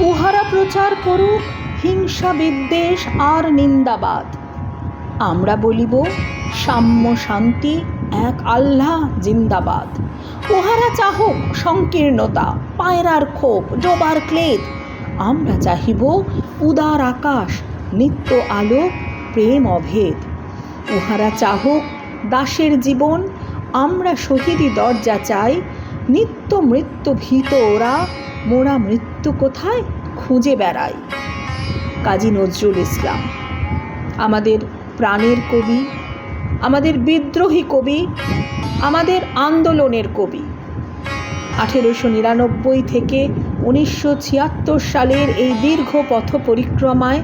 উহারা প্রচার করুক, হিংসা বিদ্বেষ আর নিন্দাবাদ। আমরা বলিব, সাম্য শান্তি, এক আল্লাহ, জিন্দাবাদ। উহারা চাহুক, সংকীর্ণতা, পায়রার ক্ষোভ, ডোবার ক্লেদ। আমরা চাহিব, উদার আকাশ, নিত্য আলো, প্রেম অভেদ। উহারা চাহুক, দাসের জীবন, আমরা শহীদি দরজা চাই। নিত্য মৃত্যু ভীত ওরা মোরা মৃত্যু কোথায় খুঁজে বেড়াই? কাজী নজরুল ইসলাম, আমাদের প্রাণের কবি, আমাদের বিদ্রোহী কবি, আমাদের আন্দোলনের কবি। আঠেরোশো নিরানব্বই থেকে উনিশশো ছিয়াত্তর সালের এই দীর্ঘ পথ পরিক্রমায়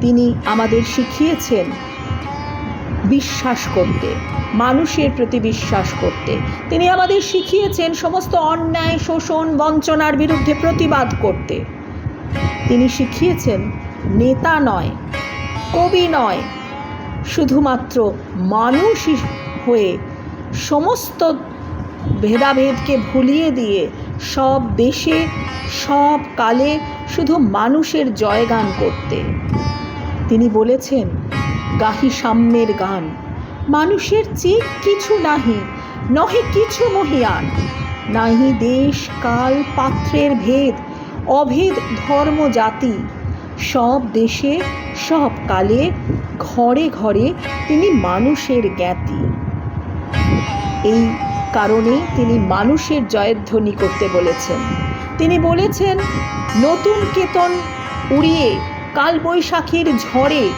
তিনি আমাদের শিখিয়েছেন বিশ্বাস করতে, মানুষের প্রতি বিশ্বাস করতে। তিনি আমাদের শিখিয়েছেন সমস্ত অন্যায়, শোষণ, বঞ্চনার বিরুদ্ধে প্রতিবাদ করতে। তিনি শিখিয়েছেন, নেতা নয়, কবি নয়, শুধুমাত্র মানুষ হয়ে সমস্ত ভেদাভেদকে ভুলিয়ে দিয়ে সব দেশে, সব কালে শুধু মানুষের জয়গান করতে। তিনি বলেছেন গাহি সাম্যের গান। মানুষের চেয়ে কিছু নাহি, নহে কিছু মহিয়ান। নাহি দেশ, কাল, পাত্রের ভেদ, অভেদ ধর্ম জাতি। সব দেশে, সব কালে, ঘরে ঘরে তিনি মানুষের জ্ঞাতি। এই কারণে তিনি মানুষের জয়ধ্বনি করতে বলেছেন। তিনি বলেছেন, নতুন কেতন উড়িয়ে কালবৈশাখীর ঝড়ে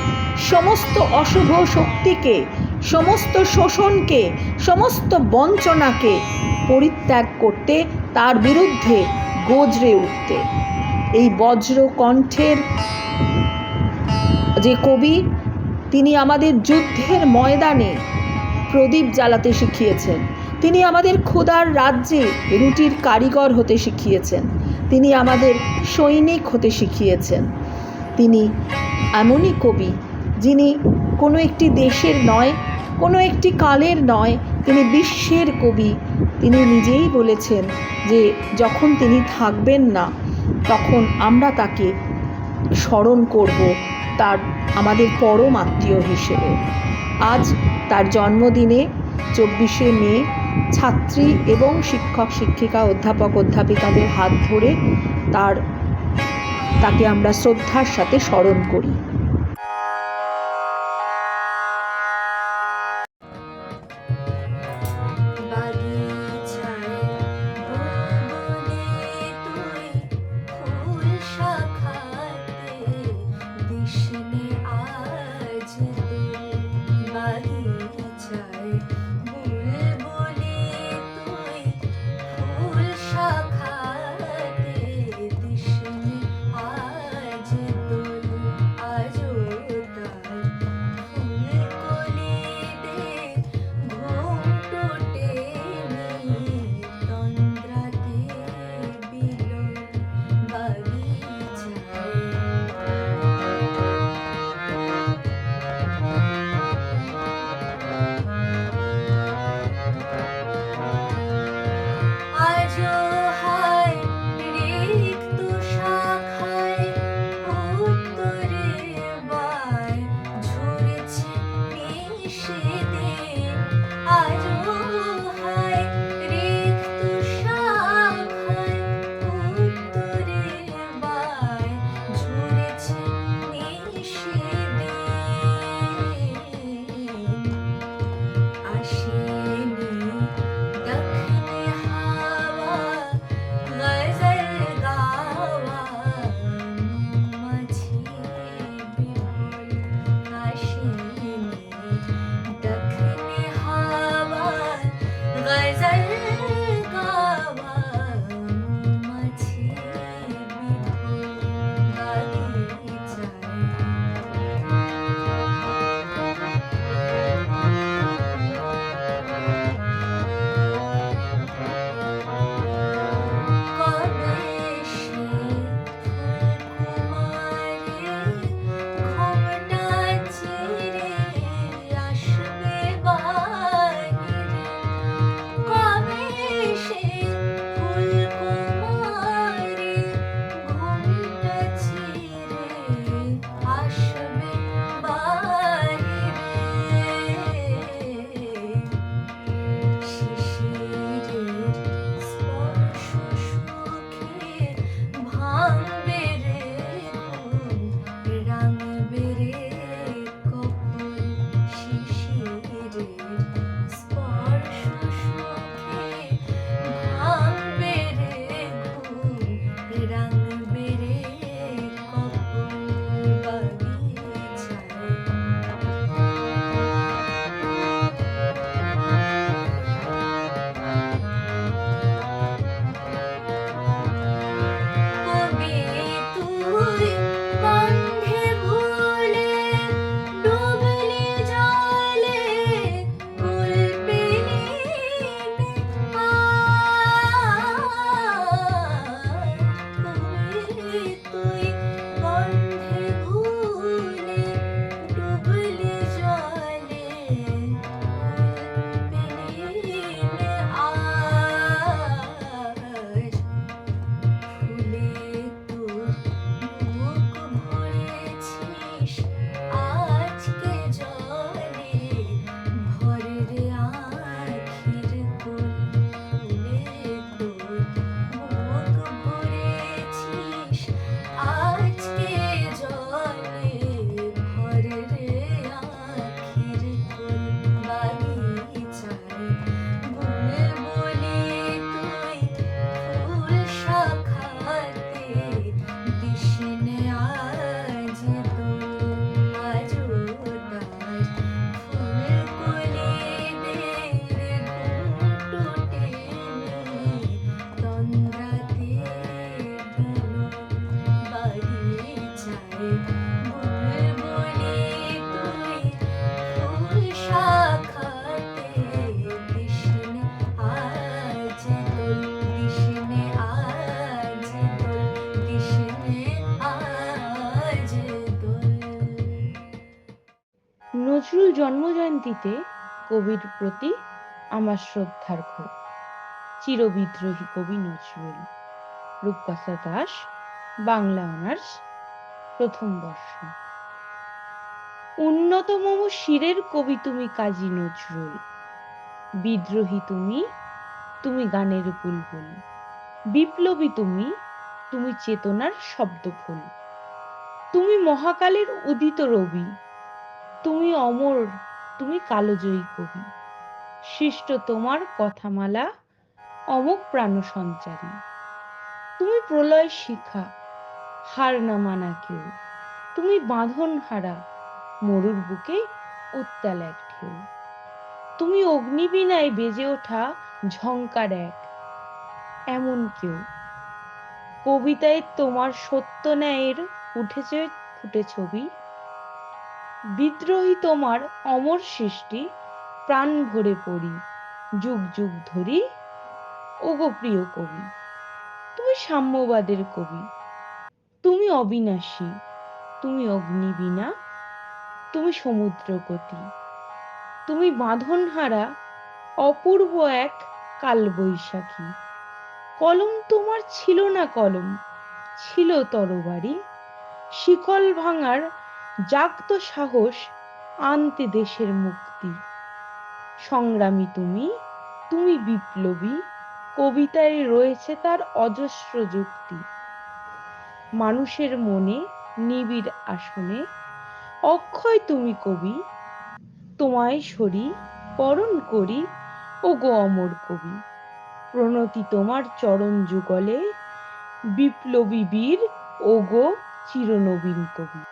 সমস্ত অশুভ শক্তিকে, সমস্ত শোষণকে, সমস্ত বঞ্চনাকে পরিত্যাগ করতে তার বিরুদ্ধে গজরে উঠতে। এই বজ্র কণ্ঠের যে কবি, তিনি আমাদের যুদ্ধের ময়দানে প্রদীপ জ্বালাতে শিখিয়েছেন। তিনি আমাদের ক্ষুধার রাজ্যে রুটির কারিগর হতে শিখিয়েছেন। তিনি আমাদের সৈনিক হতে শিখিয়েছেন। তিনি এমনই কবি, যিনি কোনো একটি দেশের নয়, কোনো একটি কালের নয়, তিনি বিশ্বের কবি। তিনি নিজেই বলেছেন যে, যখন তিনি থাকবেন না, তখন আমরা তাকে স্মরণ করব তার, আমাদের পরম আত্মীয় হিসেবে। আজ তার জন্মদিনে চব্বিশে মে, ছাত্রী এবং শিক্ষক শিক্ষিকা অধ্যাপক অধ্যাপিকাদের হাত ধরে তার তাকে আমরা শ্রদ্ধার সাথে স্মরণ করি। জন্মজয়ন্তীতে কবির প্রতি আমার শ্রদ্ধার্ঘ চিরবিদ্রোহী কবি নজরুল। রূপকথা দাস, বাংলা অনার্স, প্রথম বর্ষ। উন্নতম শিরের কবি তুমি কাজী নজরুল। বিদ্রোহী তুমি তুমি গানের বুলবুল। বিপ্লবী তুমি তুমি চেতনার শব্দফুল। তুমি মহাকালের উদিত রবি। তুমি অমর তুমি কালোজয়ী কবি। সৃষ্ট তোমার কথামালা অমোক প্রাণ সঞ্চারী তুমি প্রলয় শিখা, হার না মানা কেউ। তুমি বাঁধন হারা মরুর বুকে উত্তাল এক ঢেউ। তুমি অগ্নিবীণায় বেজে ওঠা ঝংকার এক, এমন কেউ। কবিতায় তোমার সত্য ন্যায়ের উঠেছে, ফুটে ছবি। বিদ্রোহী তোমার অমর সৃষ্টি, প্রাণ ভরে পড়ি, যুগ যুগ ধরি, ওগো প্রিয় কবি, তুমি সাম্যবাদের কবি, তুমি অবিনাশী, তুমি অগ্নিবীণা, তুমি সমুদ্র গতি তুমি বাঁধনহারা, অপূর্ব এক কালবৈশাখী। কলম তোমার ছিল না কলম, ছিল তরবারি শিকল ভাঙার জাগ্ত সাহস আনতে দেশের মুক্তি। সংগ্রামী তুমি তুমি বিপ্লবী, কবিতায় রয়েছে তার অজস্র যুক্তি। মানুষের মনে নিবিড় আসনে, অক্ষয় তুমি কবি, তোমায় সরি, বরণ করি ও গো অমর কবি। প্রণতি তোমার চরণ যুগলে, বিপ্লবী বীর ও গো চিরনবীন কবি।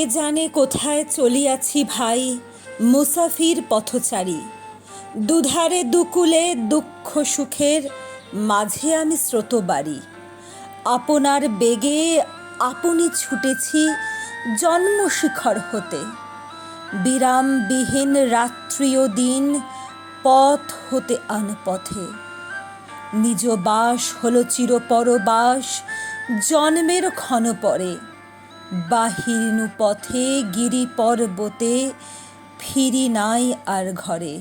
কে জানে কোথায় চলিয়াছি ভাই, মুসাফির পথচারী। দুধারে দুকুলে দুঃখ সুখের, মাঝে আমি স্রোতবাড়ি আপনার বেগে আপনি ছুটেছি জন্মশিখর হতে। বিরামবিহীন রাত্রি ও দিন, পথ হতে আনপথে। নিজ বাস হলো চিরপরবাস, জন্মের ক্ষণ পরে। বাহিরনু পথে গিরি পর্বতে ফিরি নাই আর ঘরে।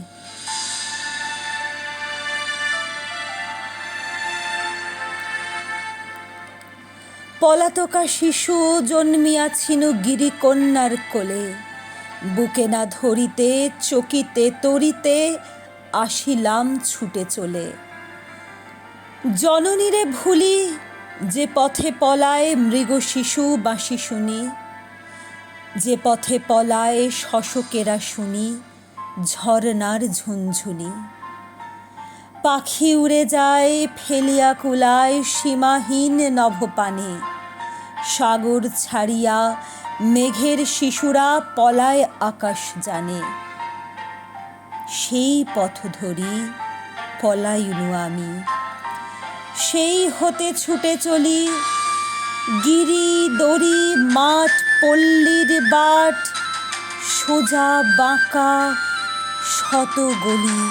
পলাতকা শিশু জন্মিয়াছিল গিরিকন্যার কোলে। বুকে না ধরিতে, চকিতে তরিতে আসিলাম ছুটে চলে। জননীরে ভুলি যে পথে পলায় মৃগ শিশু বাঁশি শুনি, যে পথে পলায় শশকেরা শুনি, ঝরনার ঝুনঝুনি। পাখি উড়ে যায়, ফেলিয়া কুলায় সীমাহীন নভপানে। সাগর ছাড়িয়া মেঘের শিশুরা পলায় আকাশ জানে। সেই পথ ধরি পলাইনু আমি। সেই হতে ছুটে চলি। গিরি দড়ি মাঠ পল্লীর বাট সোজা বাঁকা শত গলি